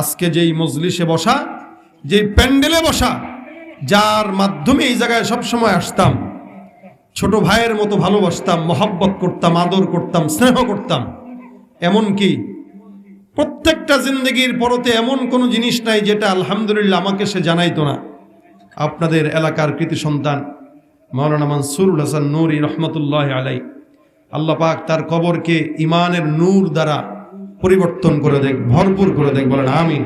আজকে যেই মজলিসে বসা, যেই প্যান্ডেলে বসা, যার মাধ্যমে এই জায়গায় সবসময় আসতাম, ছোট ভাইয়ের মতো ভালোবাসতাম, মহব্বত করতাম, আদর করতাম, স্নেহ করতাম, এমনকি প্রত্যেকটা জিন্দগির পরতে এমন কোনো জিনিস নাই যেটা আলহামদুলিল্লাহ আমাকে সে জানাইতো না। আপনাদের এলাকার কৃতি সন্তান মৌলানা মানসুরুল হাসান নুরি রহমতুল্লাহ আলাই আল্লাহ পাক তার কবরকে ইমানের নূর দ্বারা পরিবর্তন করে দেখ, ভরপুর করে দেখ, বলেন আমিন।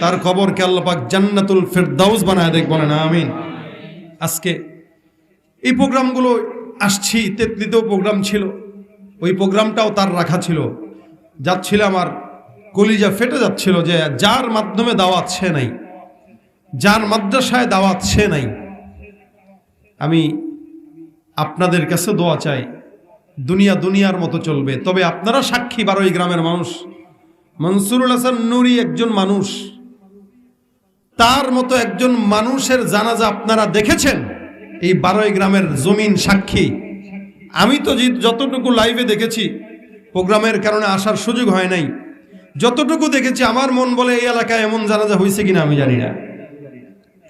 তার কবরকে আল্লাহ পাক জান্নাতুল ফেরদাউস বানায় দেখ, বলেন আমিন। আজকে এই প্রোগ্রামগুলো আসছি, তেতলিতেও প্রোগ্রাম ছিল। ওই প্রোগ্রামটাও তার রাখা ছিল। যাচ্ছিল আমার কলিজা ফেটে যাচ্ছিল যে যার মাধ্যমে দাওয়াত সে নাই, যার মাদ্রাসায় দাওয়াত সে নাই। আমি আপনাদের কাছে দোয়া চাই দুনিয়া দুনিয়ার মতো চলবে। তবে আপনারা সাক্ষী বারোই গ্রামের মানুষ। মনসুরুল হাসান নুরি একজন মানুষ। তার মতো একজন মানুষের জানাজা আপনারা দেখেছেন? এই বারোই গ্রামের জমিন সাক্ষী। আমি তো যতটুকু লাইভে দেখেছি, প্রোগ্রামের কারণে আসার সুযোগ হয় নাই। যতটুকু দেখেছি, আমার মন বলে এই এলাকায় এমন জানাজা হয়েছে কিনা আমি জানি না।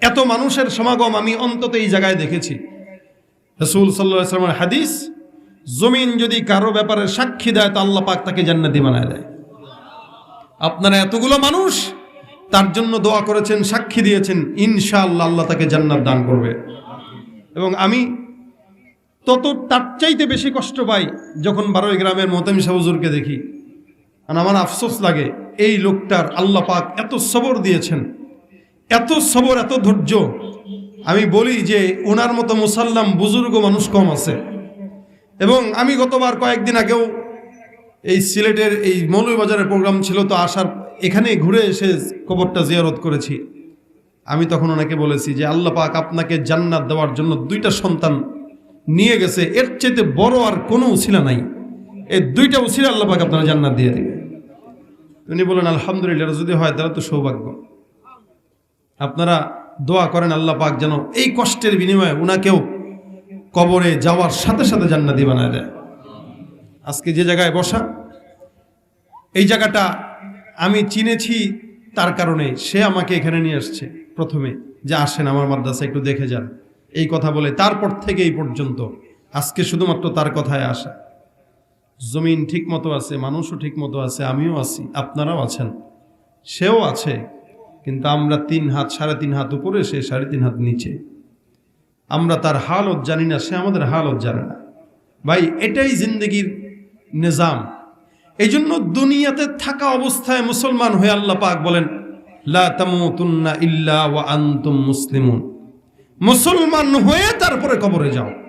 এত মানুষের সমাগম আমি অন্তত এই জায়গায় দেখেছি। রসুল সাল্লামের হাদিস জমিন যদি কারও ব্যাপারে সাক্ষী দেয়, তো আল্লাহ পাক তাকে জান্নাতি বানায় দেয়। আপনারা এতগুলো মানুষ, তার জন্য দোয়া করেছেন, সাক্ষী দিয়েছেন, ইনশাআল্লাহ আল্লাহ তাকে জান্নাত দান করবে। এবং আমি তত তার চাইতে বেশি কষ্ট পাই যখন বারোই গ্রামের মোতামি সাহুজুরকে দেখি। আর আমার আফসোস লাগে, এই লোকটার আল্লাহ পাক এত সবর দিয়েছেন, এত সবর, এত ধৈর্য। আমি বলি যে, ওনার মতো মুসাল্লাম বুজুর্গ মানুষ কম আছে। এবং আমি গতবার কয়েকদিন আগেও এই সিলেটের এই মৌলভীবাজারের প্রোগ্রাম ছিল, তো আসার এখানে ঘুরে এসে কবরটা জিয়ারত করেছি। আমি তখন ওনাকে বলেছি যে, আল্লাহ পাক আপনাকে জান্নাত দেওয়ার জন্য দুইটা সন্তান নিয়ে গেছে। এর চেয়ে বড় আর কোনো উছিলা নাই। এই দুইটা উছিলা আল্লাহ পাক আপনারা জান্নাত দিয়ে দেবে উনি বলেন, আলহামদুলিল্লাহ যদি হয় তাহলে তো সৌভাগ্য। আপনারা দোয়া করেন আল্লাহ পাক যেন এই কষ্টের বিনিময়ে উনাকেও কবরে যাওয়ার সাথে সাথে জান্নাতি বানায় দেয়। আজকে যে জায়গায় বসা, এই জায়গাটা আমি চিনেছি তার কারণে সে আমাকে এখানে নিয়ে আসছে প্রথমে। যে আসেন আমার মাদ্রাসা, একটু দেখে যান। এই কথা বলে তারপর থেকে এই পর্যন্ত আজকে শুধুমাত্র তার কথায় আসা। জমিন ঠিক মতো আছে, মানুষও ঠিক মতো আছে, আমিও আছি, আপনারাও আছেন, সেও আছে, কিন্তু আমরা তিন হাত, সাড়ে তিন হাত উপরে, সে সাড়ে তিন হাত নিচে। আমরা তার হালত জানি না, সে আমাদের হালত জানে না। ভাই, এটাই জিন্দগির নিজাম। এই জন্য দুনিয়াতে থাকা অবস্থায় মুসলমান হয়ে আল্লাহ পাক বলেন, লা তামুতুন্না ইল্লা ওয়া আনতুম মুসলিমুন। মুসলমান হয়ে তারপরে কবরে যাও।